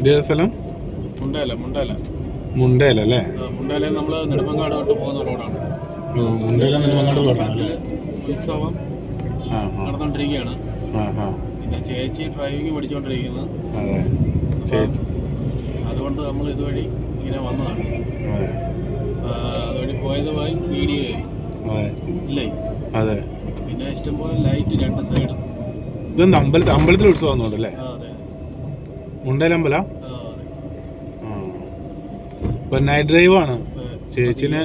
ഇതേ സ്ഥലം? മുണ്ടേല മുണ്ടേല. മുണ്ടേല അല്ലേ? മുണ്ടേല നമ്മൾ നെടുമങ്ങാട് തൊട്ട് പോകുന്ന റോഡാണ്. മുണ്ടേല നെടുമങ്ങാട് റോഡാണ് അല്ലേ? ഉത്സവം നടന്നുകൊണ്ടിരിക്കുകയാണ് പിന്നെ ചേച്ചി ഡ്രൈവിംഗ് പഠിച്ചുകൊണ്ടിരിക്കുന്നത് അതുകൊണ്ട് നമ്മൾ ഇതുവഴി ഇങ്ങനെ വന്നതാണ്. അതുവഴി പോയതുമായി പോയി വീഡിയോ ഇല്ലേ? അതെ. പിന്നെ ഇഷ്ടംപോലെ ലൈറ്റ് രണ്ട് സൈഡും. ഇതെന്താ അമ്പലത്തിൽ അമ്പലത്തിൽ ഉത്സവം ഒന്നുണ്ടല്ലേ അതെ ഇപ്പൊ നൈറ്റ് ഡ്രൈവ് ആണ്. ചേച്ചിനെ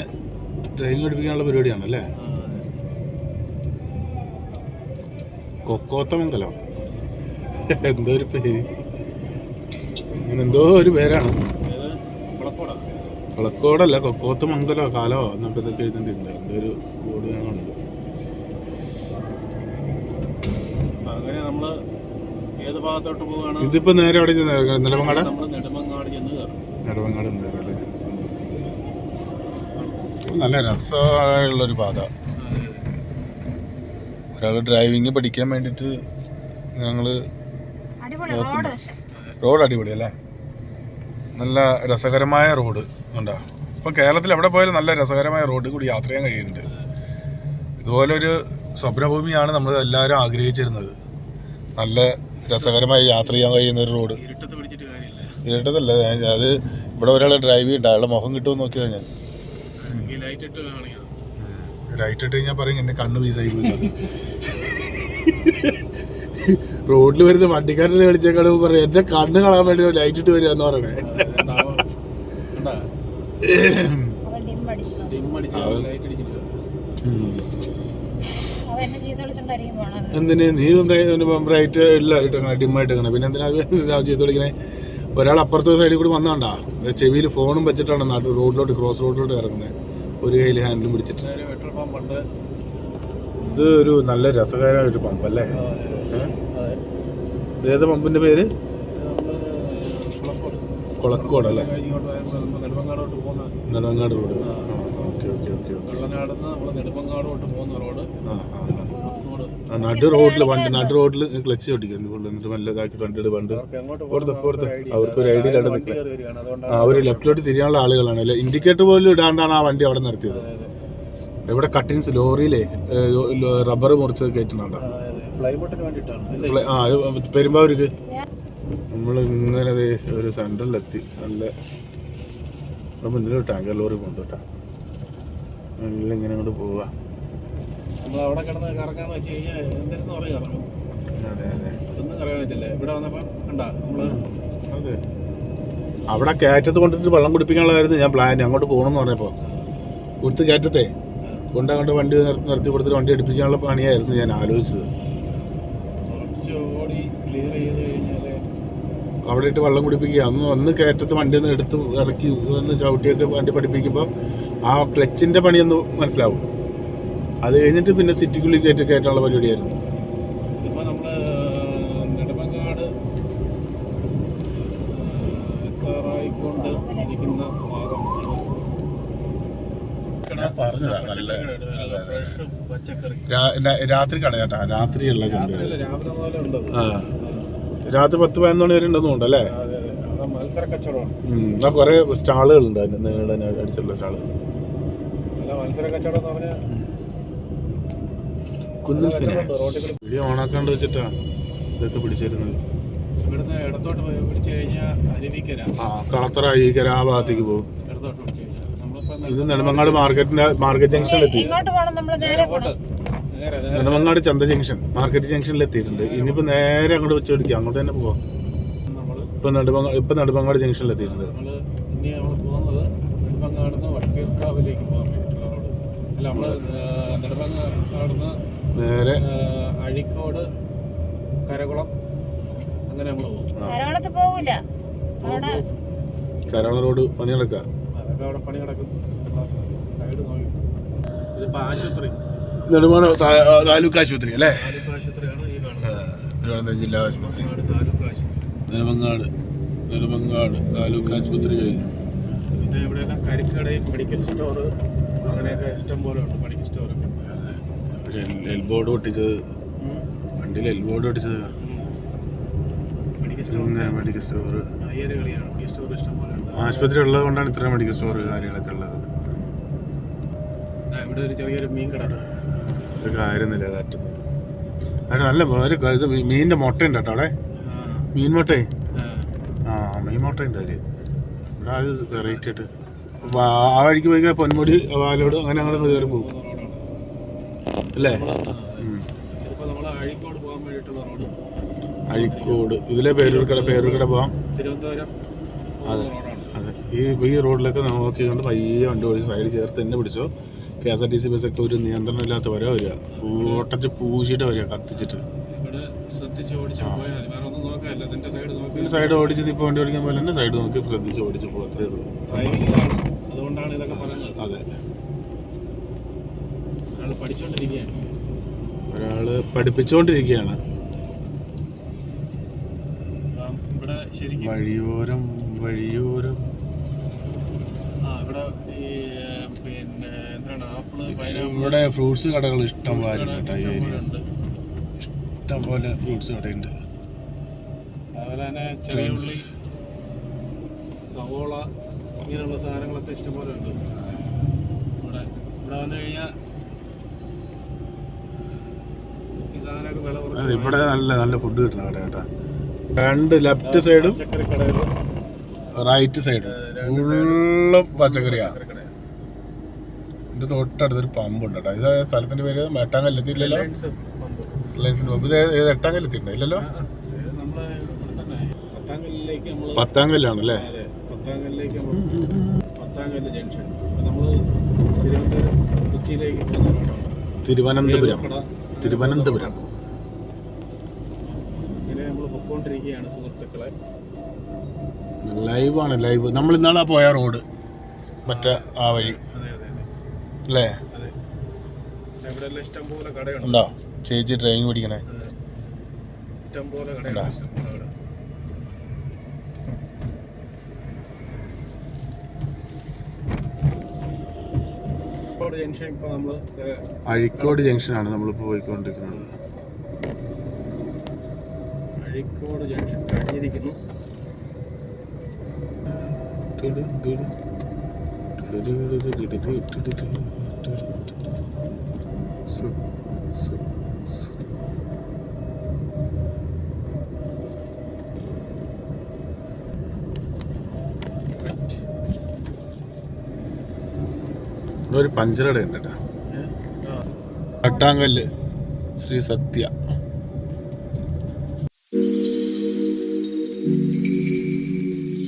ഡ്രൈവിംഗ് പഠിപ്പിക്കാനുള്ള പരിപാടിയാണ് അല്ലേ? ആ, അതെ. കൊക്കോത്തമംഗലോ. എന്തോ ഒരു പേര്. അങ്ങനെ എന്തോ ഒരു പേരാണ്. കൊളക്കോടല്ല കൊക്കോത്തമംഗലോ കാലോ എന്നൊക്കെ ഇതൊക്കെ എഴുതുന്നുണ്ട് എന്തോ ഒരു ബോർഡ് കാണുന്നുണ്ട്. അങ്ങനെ നമ്മൾ ഏത് ഭാഗത്തോട്ട് പോവുകയാണ്? ഇതിപ്പോ നേരെ അവിടെ ചെന്ന്. നെടുമങ്ങാട്? നെടുമങ്ങാട് ചെന്ന് കയറും. നെടുമങ്ങാട് നല്ല രസമായുള്ളൊരു പാത. ഒരാൾ ഡ്രൈവിംഗ് പഠിക്കാൻ വേണ്ടിട്ട് ഞങ്ങൾ അടിപൊളി റോഡ് പക്ഷെ. റോഡ് അടിപൊളി അല്ലേ? നല്ല രസകരമായ റോഡ് ഉണ്ടോ ഇപ്പൊ കേരളത്തിൽ എവിടെ പോയാലും നല്ല രസകരമായ റോഡ് കൂടി യാത്ര ചെയ്യാൻ കഴിയുന്നുണ്ട്. ഇതുപോലൊരു സ്വപ്നഭൂമിയാണ് നമ്മൾ എല്ലാവരും ആഗ്രഹിച്ചിരുന്നത്. നല്ല രസകരമായി യാത്ര ചെയ്യാൻ കഴിയുന്ന ഒരു റോഡ്. ഇരട്ടതല്ല ഞാൻ- അത് ഇവിടെ ഒരാളെ ഡ്രൈവ് ചെയ്യണ്ട അയാളുടെ മുഖം കിട്ടുമെന്ന് നോക്കിയതാണ് ഞാൻ. ലൈറ്റ് ഇട്ട് ഞാൻ കഴിഞ്ഞാൽ പറയും എന്റെ കണ്ണ് വീസായി പോയി റോഡിൽ വരുന്ന വണ്ടിക്കാരനെ വിളിച്ചേക്കാളും പറയും എന്റെ കണ്ണ് കാണാൻ വേണ്ടി ലൈറ്റ് ഇട്ട് വരിക എന്ന് പറയണേ അവൻ ഡിം അടിച്ചു. ഡിം അടിച്ച് ലൈറ്റ് അടിച്ചിട്ട് വിളിച്ചോണ്ടായിരിക്കും പോണത്. എന്തിന്? നീ ബ്രൈറ്റ് ഇല്ല ഇട്ടങ്ങനെ ഡിമ്മായിട്ട് ഇങ്ങനെ പിന്നെ എന്തിനാ ചെയ്ത് ഇങ്ങനെ ഒരാൾ അപ്പുറത്തെ സൈഡിൽ കൂടി വന്നാണ്ടാ. ചെവിയിൽ ഫോണും വെച്ചിട്ടാണ് നാട്ടിൽ റോഡിലോട്ട് ക്രോസ് റോഡിലോട്ട് ഇറങ്ങുന്നത് ഒരു കയ്യിൽ ഹാൻഡിലും പിടിച്ചിട്ട്. നേരെ പെട്രോൾ പമ്പ് ഇത് ഒരു നല്ല രസകരമായ ഒരു പമ്പ് അല്ലേ? ഏത് പമ്പിന്റെ പേര്? കൊളക്കോട് അല്ലേ? Nedumangad road. Okay okay okay നെടുമങ്ങാടോട്ട് പോകുന്ന റോഡ്. ആ ആ. നടു റോഡിൽ വണ്ടി നടു റോഡിൽ ക്ലച്ച് ഓടിക്കുന്നു ഫുള്ള് എന്നിട്ട് നല്ല ഇതാക്കി വണ്ടിയുടെ പണ്ട് പുറത്ത് പുറത്ത്. കൊടുത്തു ഒരു അവർക്ക് ഒരു ഐഡിയ വണ്ടി അതുകൊണ്ടാണ് ആ അവർ ലെഫ്റ്റിലോട്ട് തിരിയാനുള്ള ആളുകളാണ്. അല്ലെ? ഇൻഡിക്കേറ്റർ പോലും ഇടാണ്ടാണ് ആ വണ്ടി അവിടെ നിർത്തിയത്. ഇവിടെ കട്ടിങ്സ് ലോറിയിലെ റബ്ബർ മുറിച്ച് കയറ്റുന്നുണ്ടോ. ആ, പെരുമ്പാവൂർക്ക്. നമ്മൾ ഇങ്ങനെ ഒരു സെന്ററിലെത്തി നല്ല മുന്നിലോട്ടാ ലോറി നല്ല ഇങ്ങനെ അങ്ങോട്ട് പോവുക നമ്മൾ അവിടെ കിടന്ന് കറക്കാന്ന് വെച്ച് കഴിഞ്ഞാൽ എന്തെന്ന് പറയും അതെ അതൊന്നും കറക്കാൻ പറ്റില്ല. ഇവിടെ വന്നപ്പം കണ്ട നമ്മൾ അവിടെ കയറ്റത്ത് കൊണ്ടിട്ട് വെള്ളം കുടിപ്പിക്കാനുള്ളതായിരുന്നു ഞാൻ പ്ലാൻ അങ്ങോട്ട് പോകണമെന്ന് പറഞ്ഞപ്പോൾ കൊടുത്ത് കയറ്റത്തെ. കൊണ്ടങ്ങോട്ട് വണ്ടി നിർത്തി നിർത്തി കൊടുത്തിട്ട് വണ്ടി എടുപ്പിക്കാനുള്ള പണിയായിരുന്നു ഞാൻ ആലോചിച്ചത്. അവിടെ ഇട്ട് വെള്ളം കുടിപ്പിക്കുക. അന്ന് ഒന്ന് കയറ്റത്ത് വണ്ടി ഒന്ന് എടുത്ത് ഇറക്കി ഒന്ന് ചവിട്ടിയൊക്കെ വണ്ടി പഠിപ്പിക്കുമ്പോൾ ആ ക്ലച്ചിന്റെ പണിയൊന്ന് മനസ്സിലാവും. അത് കഴിഞ്ഞിട്ട് പിന്നെ സിറ്റിക്കുള്ളിൽ കയറ്റി കയറ്റാനുള്ള പരിപാടിയായിരുന്നു. ഇപ്പൊ നമ്മൾ നെടുമങ്ങാട് എത്താറായിക്കൊണ്ട് ഇരിക്കുന്ന രാത്രി കടയാട്ടാ രാത്രിയുള്ള ചന്ത രാത്രി പത്ത് പതിനൊന്ന് മണി വരെ ഉണ്ടെന്ന് അല്ലേ? മത്സര കച്ചവടമാണ്. കുറേ സ്റ്റാളുകളുണ്ട് അതിന് നീളെ അടിച്ചുള്ള സ്റ്റാൾ മത്സര കച്ചവടം എന്ന് പറഞ്ഞാൽ കുന്നിൽ ഫിനാൻസ് വീഡിയോ ഓണാക്കാണ്ട് വെച്ചിട്ടാ ഇതൊക്കെ പിടിച്ചിരുന്നത്. ഇവിടുന്ന് ഇടത്തോട്ട് പോയി പിടിച്ചു കഴിഞ്ഞാൽ അരുവിക്കര ആ കളത്തറ ഈക്കര ആ ഭാഗത്തേക്ക് പോകും. ഇടത്തോട്ട് പിടിച്ചു കഴിഞ്ഞാൽ നമ്മളിപ്പോ ഇത് നെടുമങ്ങാട് മാർക്കറ്റിന്റെ മാർക്കറ്റ് ജംഗ്ഷനിലെത്തി നമ്മൾ നെടുമങ്ങാട് ചന്ത ജംഗ്ഷൻ മാർക്കറ്റ് ജംഗ്ഷനിൽ എത്തിയിട്ടുണ്ട്. ഇനിയിപ്പോ നേരെ അങ്ങോട്ട് വെച്ച് പിടിക്കാം അങ്ങോട്ട് തന്നെ പോവാം. ഇപ്പൊ നെടുമങ്ങാട് ഇപ്പൊ നെടുമങ്ങാട് ജംഗ്ഷനിൽ എത്തിയിട്ടുണ്ട്. നമ്മൾ ഇനി നമ്മൾ പോകുന്നത് വടക്കേക്കാവിലേക്ക് പോകാൻ വേണ്ടിയിട്ടുള്ള റോഡ്. അല്ല നെടുമങ്ങാടുന്ന് നേരെ. അഴിക്കോട് കരകുളം അങ്ങനെ നമ്മൾ പോകും. ധാരാളത്ത് പോകൂല അവിടെ കരോള റോഡ് പണി നടക്കുക അതൊക്കെ അവിടെ പണി കിടക്കും സൈഡ് നോക്കി. ഇതിപ്പോ ആശുപത്രി. നെടുമങ്ങാട് താ- താലൂക്ക് ആശുപത്രി അല്ലേ? തിരുവനന്തപുരം ജില്ലാ ആശുപത്രി. നെടുമങ്ങാട് താലൂക്ക് ആശുപത്രി. നെടുമങ്ങാട് താലൂക്ക് ആശുപത്രി കഴിഞ്ഞു. പിന്നെ ഇവിടെയെല്ലാം കരിക്കടയും മെഡിക്കൽ സ്റ്റോർ അങ്ങനെയൊക്കെ ഇഷ്ടം പോലെ ഉണ്ട്. മെഡിക്കൽ സ്റ്റോറൊക്കെ. എൽബോർഡ് പൊട്ടിച്ചത്. വണ്ടിയിൽ എൽബോർഡ് പൊട്ടിച്ചത്. മെഡിക്കൽ സ്റ്റോർ പിന്നെ മെഡിക്കൽ ആശുപത്രി ഉള്ളത് കൊണ്ടാണ് ഇത്രയും മെഡിക്കൽ സ്റ്റോർ കാര്യങ്ങളൊക്കെ ഉള്ളത്. ഇവിടെ ഒരു ചെറിയൊരു മീൻ കട ഉണ്ട്. ഒരു കാര്യമൊന്നുമില്ല നല്ല ഒരു ക- ഇത് മീനിന്റെ മുട്ടയുണ്ട് കേട്ടോ അവിടെ. മീൻ മുട്ടേ? ആ. മീൻ മുട്ടയുണ്ട് അതിൽ അത് വെറൈറ്റി ആയിട്ട്. ആ- വഴിക്ക് പോയി പൊന്മുടി വാലോട് അങ്ങനെ അങ്ങനെ കയറി പോകും അല്ലേ. അഴീക്കോട് പോകാൻ വേണ്ടിയിട്ടുള്ള റോഡ്. അഴിക്കോട്. ഇതിലെ പേരൂർക്കട പേരൂർക്കട പോവാം? തിരുവനന്തപുരം അതെ. അതെ. ഈ ഈ റോഡിലൊക്കെ നോക്കിക്കൊണ്ട് പയ്യെ വണ്ടി ഓടിച്ച് സൈഡ് ചേർത്ത് തന്നെ പിടിച്ചോ. K S R T C ബസ്സൊക്കെ ഒരു നിയന്ത്രണം ഇല്ലാത്ത വരെ വരിക. പൂട്ടച്ച് പൂശിയിട്ട് വരിക കത്തിച്ചിട്ട്. സൈഡ് ഓടിച്ച് ഇപ്പോൾ വണ്ടി ഓടിക്കാൻ പോലെ തന്നെ സൈഡ് നോക്കി ശ്രദ്ധിച്ച് ഓടിച്ച് പോകും അത്രേ ഉള്ളൂ. അതുകൊണ്ടാണ് ഇതൊക്കെ പറയുന്നത്. അതെ. ഒരാൾ പഠിച്ചുകൊണ്ടിരിക്കുകയാണ് ഒരാൾ പഠിപ്പിച്ചുകൊണ്ടിരിക്കുകയാണ് ഇവിടെ ശരിക്കും വഴിയോരം വഴിയോരം. ആ ഇവിടെ ഈ പിന്നെ എന്താണ് ആപ്പിൾ പൈനാപ്പിൾ ഇവിടെ ഫ്രൂട്ട്സ് കടകൾ ഇഷ്ടം പോലെ ഉണ്ട് ഈ ഏരിയ. ഉണ്ട് ഇഷ്ടം പോലെ ഫ്രൂട്ട്സ് കടയുണ്ട്. അതുപോലെ തന്നെ ചെറിയ ഉള്ളി സവോള ഇങ്ങനെയുള്ള സാധനങ്ങളൊക്കെ ഇഷ്ടംപോലെ ഉണ്ട്. ഇവിടെ ഇവിടെ വന്നു കഴിഞ്ഞാൽ കുറച്ച് ഇവിടെ നല്ല നല്ല ഫുഡ് കിട്ടുന്ന കട കേട്ടാ. രണ്ട് ലെഫ്റ്റ് സൈഡും റൈറ്റ് സൈഡും ഫുള്ളും പച്ചക്കറിയാ. എന്റെ തൊട്ടടുത്തൊരു പമ്പ് ഉണ്ട് കേട്ടോ. ഇത് സ്ഥലത്തിന്റെ പേര് എട്ടാങ്കല്ലെത്തിയില്ലല്ലോ റിലയൻസിന്റെ പമ്പ് ഇത് ഏത് എട്ടാങ്കല്ലെത്തിണ്ടോ ഇല്ലല്ലോ തിരുവനന്തപുരം തിരുവനന്തപുരം. ലൈവാണ് ലൈവ്. നമ്മൾ ഇന്നാളാ പോയ റോഡ് മറ്റേ ആ വഴി. അല്ലേ? ഉണ്ടോ? ചേച്ചി ഡ്രൈവിംഗ് പിടിക്കണേ ഇഷ്ടം പോലെ കടയുണ്ട് ഉണ്ടോ? ഇഷ്ടം പോലെ കട കോഴിക്കോട് ജംഗ്ഷൻ ഇപ്പോൾ നമ്മൾ അഴിക്കോട് ജംഗ്ഷനാണ് നമ്മളിപ്പോൾ പോയിക്കൊണ്ടിരിക്കുന്നത്. അഴിക്കോട് ജംഗ്ഷൻ കഴിഞ്ഞിരിക്കുന്നു. ഇവിടെ ഒരു പഞ്ചറട ഉണ്ട് കേട്ടോ? കട്ടാങ്കല്ല് ശ്രീ സത്യ.